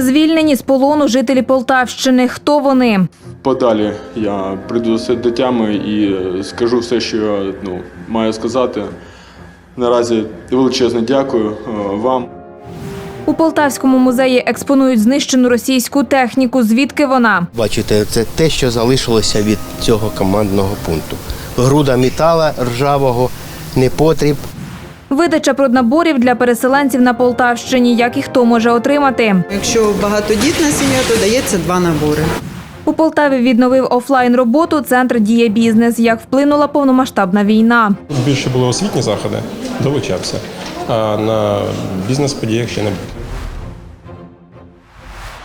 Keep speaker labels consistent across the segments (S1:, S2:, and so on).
S1: Звільнені з полону жителі Полтавщини. Хто вони?
S2: Подалі я прийду до тями і скажу все, що я ну, маю сказати. Наразі величезне дякую е, вам.
S1: У Полтавському музеї експонують знищену російську техніку. Звідки вона?
S3: Бачите, це те, що залишилося від цього командного пункту. Груда метала ржавого, непотріб.
S1: Видача проднаборів для переселенців на Полтавщині. Як і хто може отримати?
S4: Якщо багатодітна сім'я, то дається два набори.
S1: У Полтаві відновив офлайн роботу центр Діє бізнес. Як вплинула повномасштабна війна?
S5: Більше були освітні заходи, долучався. А на бізнес-подіях ще не був.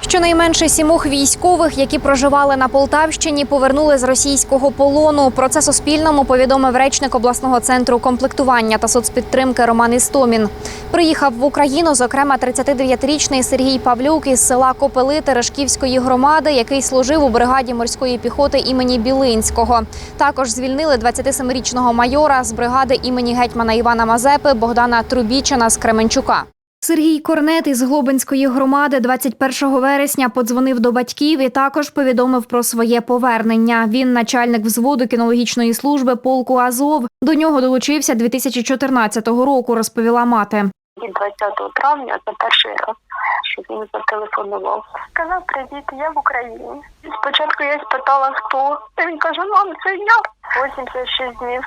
S6: Щонайменше сімох військових, які проживали на Полтавщині, повернули з російського полону. Про це Суспільному повідомив речник обласного центру комплектування та соцпідтримки Роман Істомін. Приїхав в Україну, зокрема, 39-річний Сергій Павлюк із села Копели Терешківської громади, який служив у бригаді морської піхоти імені Білинського. Також звільнили 27-річного майора з бригади імені гетьмана Івана Мазепи Богдана Трубічина з Кременчука. Сергій Корнет із Глобинської громади 21 вересня подзвонив до батьків і також повідомив про своє повернення. Він начальник взводу кінологічної служби полку Азов. До нього долучився 2014 року, розповіла мати.
S7: від 20 травня це перший раз, що він зателефонував. Сказав привіт, я в Україні. Спочатку я спитала, хто. Та він каже, мам, це я. 86 днів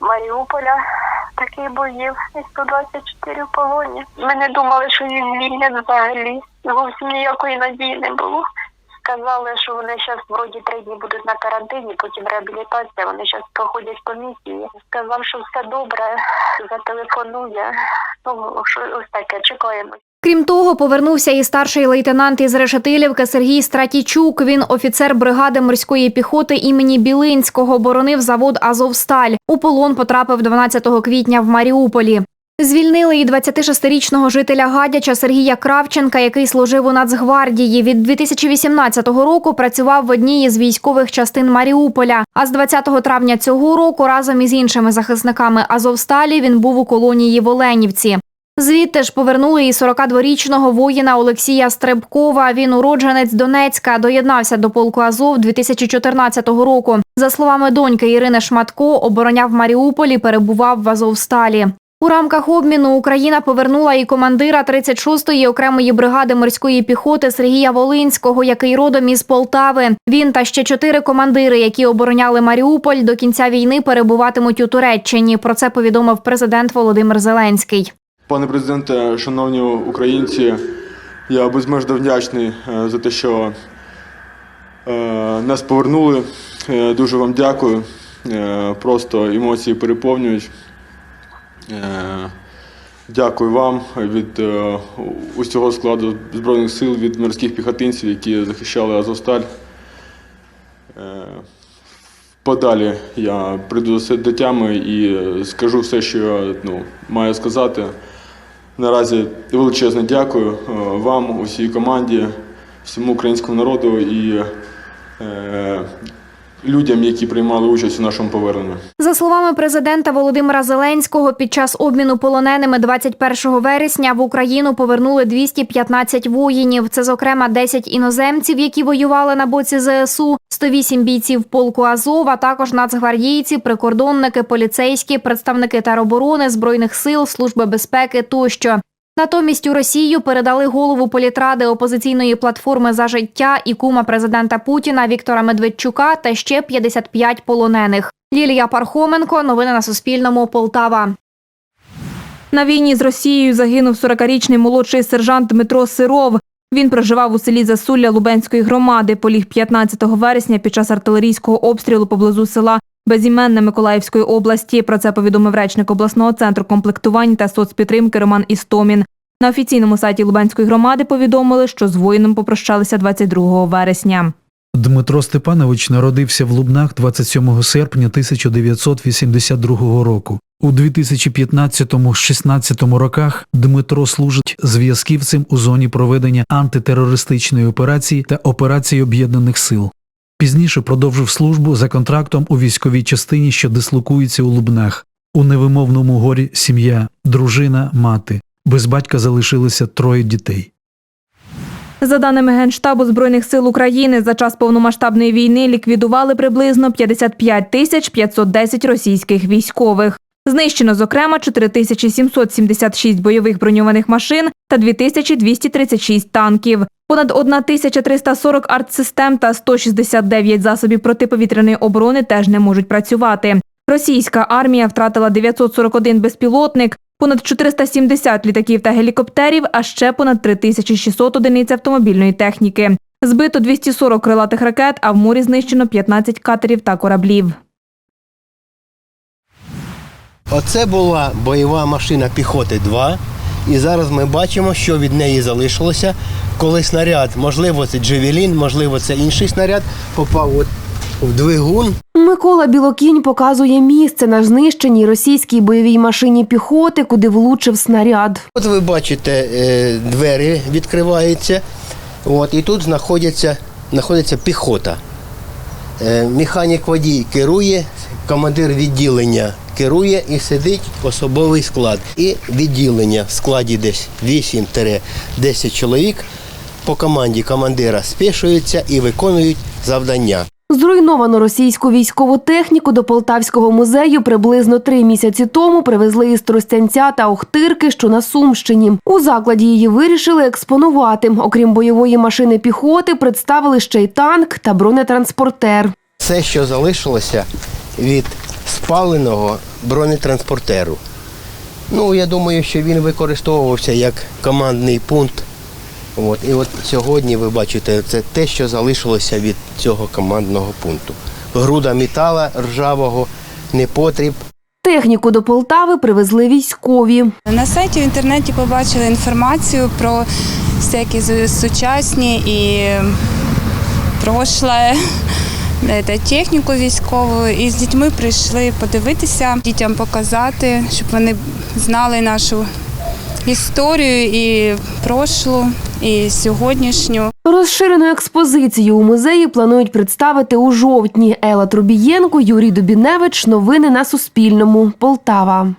S7: Маріуполя. Таких боїв і 124 в полоні. Ми не думали, що їх звільнять взагалі. Зовсім ніякої надії не було. Сказали, що вони зараз вроді три дні будуть на карантині, потім реабілітація. Вони зараз проходять комісії. Сказав, що все добре, зателефонує. Ну що ось таке, чекаємо.
S6: Крім того, повернувся і старший лейтенант із Решетилівки Сергій Стратічук. Він офіцер бригади морської піхоти імені Білинського, боронив завод Азовсталь. У полон потрапив 12 квітня в Маріуполі. Звільнили і 26-річного жителя Гадяча Сергія Кравченка, який служив у Нацгвардії. Від 2018 року працював в одній із військових частин Маріуполя. А з 20 травня цього року разом із іншими захисниками Азовсталі він був у колонії в Оленівці. Звідти ж повернули і 42-річного воїна Олексія Стребкова. Він уродженець Донецька, доєднався до полку Азов 2014 року. За словами доньки Ірини Шматко, обороняв Маріуполь і перебував в Азовсталі. У рамках обміну Україна повернула і командира 36-ї окремої бригади морської піхоти Сергія Волинського, який родом із Полтави. Він та ще чотири командири, які обороняли Маріуполь, до кінця війни перебуватимуть у Туреччині. Про це повідомив президент Володимир Зеленський.
S2: Пане президенте, шановні українці, я безмежно вдячний е, за те, що е, нас повернули. Е, Дуже вам дякую. Просто емоції переповнюють. Дякую вам від усього складу Збройних сил, від морських піхотинців, які захищали Азовсталь. Подалі я прийду до тями і скажу все, що ну, маю сказати. Наразі величезне дякую е, вам, усій команді, всьому українському народу і е, людям, які приймали участь у нашому поверненні.
S6: За словами президента Володимира Зеленського, під час обміну полоненими 21 вересня в Україну повернули 215 воїнів. Це, зокрема, 10 іноземців, які воювали на боці ЗСУ, 108 бійців полку Азов, а також нацгвардійці, прикордонники, поліцейські, представники тероборони, збройних сил, служби безпеки тощо. Натомість у Росію передали голову політради опозиційної платформи за життя і кума президента Путіна Віктора Медведчука та ще 55 полонених. Лілія Пархоменко. Новини на Суспільному. Полтава.
S1: На війні з Росією загинув 40-річний молодший сержант Дмитро Сиров. Він проживав у селі Засулля Лубенської громади. Поліг 15 вересня під час артилерійського обстрілу поблизу села Безіменне Миколаївської області. Про це повідомив речник обласного центру комплектувань та соцпідтримки Роман Істомін. На офіційному сайті Лубенської громади повідомили, що з воїном попрощалися 22 вересня.
S8: Дмитро Степанович народився в Лубнах 27 серпня 1982 року. У 2015-16 роках Дмитро служить зв'язківцем у зоні проведення антитерористичної операції та операції об'єднаних сил. Пізніше продовжив службу за контрактом у військовій частині, що дислокується у Лубнах. У невимовному горі сім'я, дружина, мати. Без батька залишилося троє дітей.
S1: За даними Генштабу Збройних сил України, за час повномасштабної війни ліквідували приблизно 55 тисяч 510 російських військових. Знищено, зокрема, 4776 бойових броньованих машин та 2236 танків, понад 1340 артсистем та 169 засобів протиповітряної оборони теж не можуть працювати. Російська армія втратила 941 безпілотник, понад 470 літаків та гелікоптерів, а ще понад 3600 одиниць автомобільної техніки. Збито 240 крилатих ракет, а в морі знищено 15 катерів та кораблів.
S3: Оце була бойова машина піхоти 2. І зараз ми бачимо, що від неї залишилося. Коли снаряд, можливо, це Джевелін, можливо, це інший снаряд, попав от в двигун.
S9: Микола Білокінь показує місце на знищеній російській бойовій машині піхоти, куди влучив снаряд.
S3: От ви бачите, е, двері відкриваються. От, і тут знаходиться, знаходиться піхота. Е, Механік водій керує, командир відділення керує і сидить особовий склад. І відділення в складі десь 8-10 чоловік по команді командира спішуються і виконують завдання.
S9: Зруйновану російську військову техніку до Полтавського музею приблизно три місяці тому привезли із Тростянця та Охтирки, що на Сумщині. У закладі її вирішили експонувати. Окрім бойової машини піхоти, представили ще й танк та бронетранспортер.
S3: Все, що залишилося від спаленого бронетранспортеру. Ну, я думаю, що він використовувався як командний пункт. От, і от сьогодні ви бачите, це те, що залишилося від цього командного пункту. Груда метала ржавого, непотріб.
S9: Техніку до Полтави привезли військові.
S10: На сайті в інтернеті побачили інформацію про всякі сучасні і прошле е, та техніку військову. І з дітьми прийшли подивитися, дітям показати, щоб вони знали нашу історію і прошлу, і сьогоднішню.
S9: Розширену експозицію у музеї планують представити у жовтні. Ела Трубієнко, Юрій Дубіневич. Новини на Суспільному. Полтава.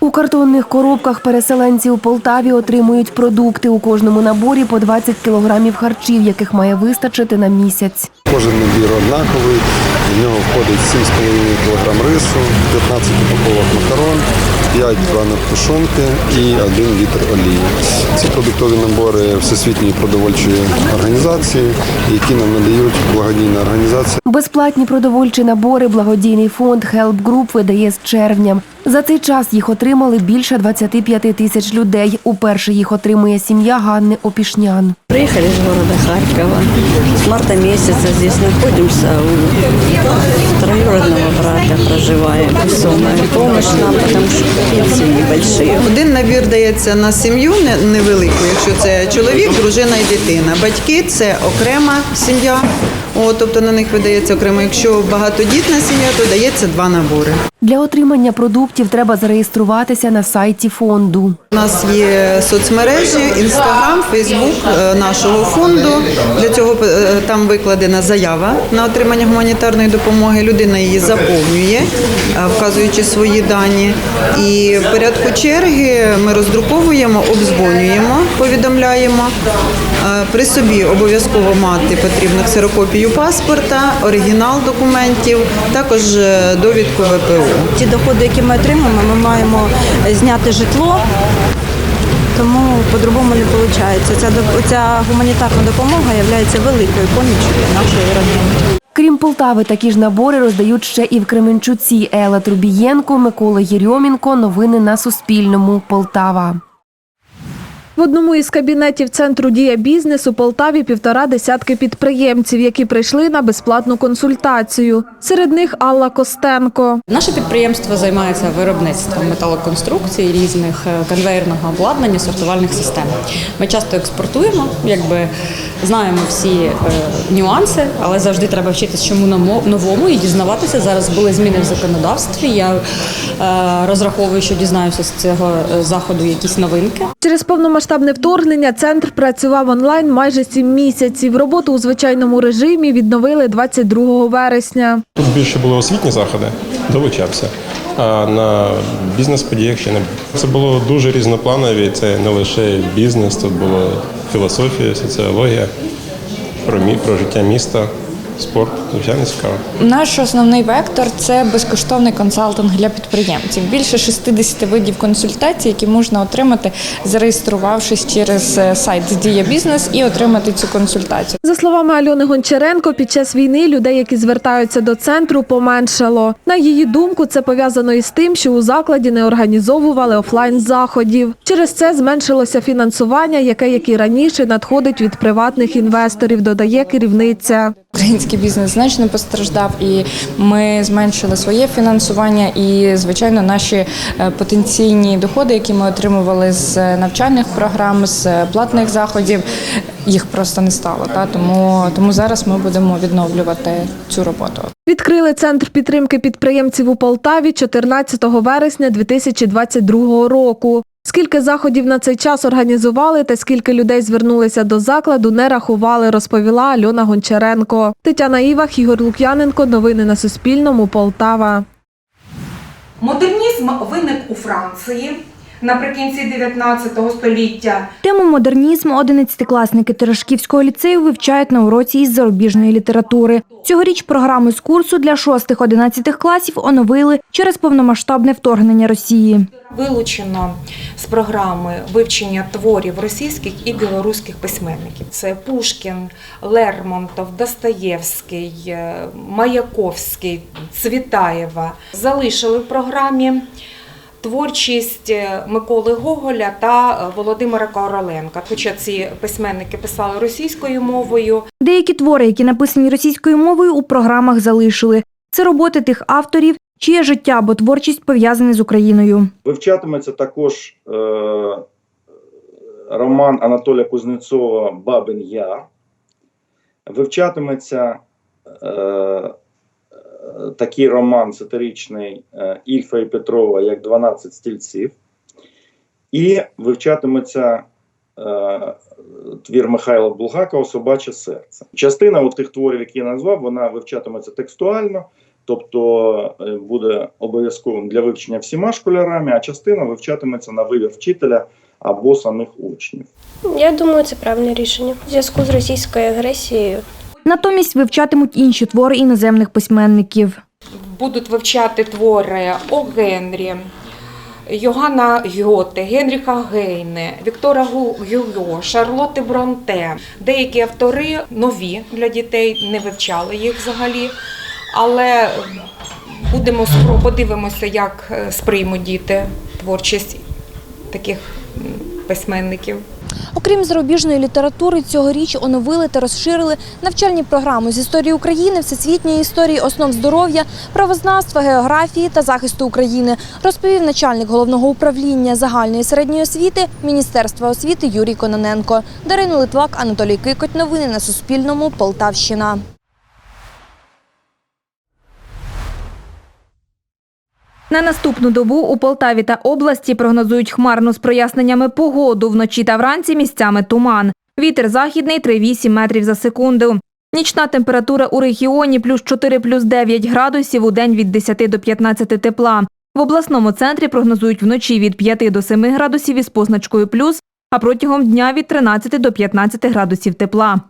S9: У картонних коробках переселенці у Полтаві отримують продукти. У кожному наборі по 20 кілограмів харчів, яких має вистачити на місяць.
S11: Кожен набір однаковий, в нього входить 7,5 кг рису, 15 упаковок макарон, 5 банок тушонки і 1 літр олії. Ці продуктові набори Всесвітньої продовольчої організації, які нам надають благодійна організація.
S9: Безплатні продовольчі набори благодійний фонд Help Group видає з червня. За цей час їх отримали більше 25 тисяч людей. Уперше їх отримує сім'я Ганни Опішнян.
S12: Приехали из города Харькова. С марта месяца здесь находимся. У троюродного брата проживаем. Весомая помощь нам, потому что пенсии небольшие.
S4: Один набір дається на сім'ю невелику, якщо це чоловік, дружина і дитина. Батьки це окрема сім'я, О, тобто на них видається окремо. Якщо багатодітна сім'я, то дається два набори.
S9: Для отримання продуктів треба зареєструватися на сайті фонду.
S4: У нас є соцмережі, інстаграм, фейсбук нашого фонду. Для цього е, там викладена заява на отримання гуманітарної допомоги. Людина її заповнює, е, вказуючи свої дані. І в порядку черги ми роздруковуємо, обдзвонюємо, повідомляємо. Е, При собі обов'язково мати потрібно ксерокопію паспорта, оригінал документів, також е, довідку ВПО.
S12: Ті доходи, які ми отримуємо, ми маємо зняти житло. Тому по-другому не виходить. Ця, ця гуманітарна допомога є великою поміччю для нашої родини.
S9: Крім Полтави, такі ж набори роздають ще і в Кременчуці. Ела Трубієнко, Микола Єрьомінко. Новини на Суспільному. Полтава.
S1: В одному із кабінетів центру Дія бізнес у Полтаві півтора десятки підприємців, які прийшли на безплатну консультацію. Серед них Алла Костенко.
S13: Наше підприємство займається виробництвом металоконструкцій, різних е, конвейерного обладнання, сортувальних систем. Ми часто експортуємо, якби знаємо всі е, нюанси, але завжди треба вчитися чому намо- новому і дізнаватися. Зараз були зміни в законодавстві. Я е, розраховую, що дізнаюся з цього заходу якісь новинки.
S1: Через повномасштабну
S14: повномасштабне вторгнення центр працював онлайн майже сім місяців. Роботу у звичайному режимі відновили 22 вересня.
S5: Тут більше були освітні заходи, долучався. А на бізнес-подіях ще не. Це було дуже різнопланові. Це не лише бізнес, тут було філософія, соціологія, про, мі- про життя міста, спорт. Звичайно, цікаво.
S15: Наш основний вектор це безкоштовний консалтинг для підприємців. Більше 60 видів консультацій, які можна отримати, зареєструвавшись через е, сайт Дія бізнес і отримати цю консультацію.
S14: За словами Альони Гончаренко, під час війни людей, які звертаються до центру, поменшало. На її думку, це пов'язано із тим, що у закладі не організовували офлайн заходів. Через це зменшилося фінансування, яке як і раніше надходить від приватних інвесторів, додає керівниця.
S15: Український бізнес значно постраждав, і ми зменшили своє фінансування. І, звичайно, наші е, потенційні доходи, які ми отримували з навчальних програм, з платних заходів, їх просто не стало. Та тому, тому зараз ми будемо відновлювати цю роботу.
S14: Відкрили центр підтримки підприємців у Полтаві 14 вересня 2022 року. Скільки заходів на цей час організували та скільки людей звернулися до закладу, не рахували, розповіла Альона Гончаренко. Тетяна Івах, Ігор Лук'яненко. Новини на Суспільному. Полтава.
S16: Модернізм виник у Франції наприкінці 19 століття.
S6: Тему модернізм одинадцятикласники Терешківського ліцею вивчають на уроці із зарубіжної літератури. Цьогоріч програму з курсу для 6-11 класів оновили через повномасштабне вторгнення Росії.
S16: Вилучено з програми вивчення творів російських і білоруських письменників. Це Пушкін, Лермонтов, Достоєвський, е, Маяковський, Цвітаєва. Залишили в програмі творчість е, Миколи Гоголя та е, Володимира Короленка. Хоча ці письменники писали російською мовою,
S6: Деякі твори, які написані російською мовою, у програмах залишили. Це роботи тих авторів, чиє життя або творчість пов'язані з Україною.
S17: Вивчатиметься також е, роман Анатолія Кузнецова Бабин Яр. Вивчатиметься е, такий роман сатиричний е, Ільфа і Петрова, як 12 стільців. І вивчатиметься е, твір Михайла Булгакова Собаче серце. Частина от тих творів, які я назвав, вона вивчатиметься текстуально. Тобто е, буде обов'язковим для вивчення всіма школярами, а частина вивчатиметься на вибір вчителя або самих учнів.
S18: Я думаю, це правильне рішення в зв'язку з російською агресією.
S6: Натомість вивчатимуть інші твори іноземних письменників.
S16: будуть вивчати твори О. Генрі, Йоганна Гьоте, Генріха Гейне, Віктора Гюго, Шарлотти Бронте. Деякі автори нові для дітей, не вивчали їх взагалі. Але будемо спро- подивимося, як е, сприймуть діти творчість таких письменників.
S6: Окрім зарубіжної літератури, цьогоріч оновили та розширили навчальні програми з історії України, всесвітньої історії, основ здоров'я, правознавства, географії та захисту України, розповів начальник головного управління загальної середньої освіти Міністерства освіти Юрій Кононенко. Дарина Литвак, Анатолій Кикоть. Новини на Суспільному. Полтавщина. На наступну добу у Полтаві та області прогнозують хмарну з проясненнями погоду. Вночі та вранці місцями туман. Вітер західний 3,8 метрів за секунду. Нічна температура у регіоні плюс 4 плюс 9 градусів, у день від 10 до 15 тепла. В обласному центрі прогнозують вночі від 5 до 7 градусів із позначкою плюс, а протягом дня від 13 до 15 градусів тепла.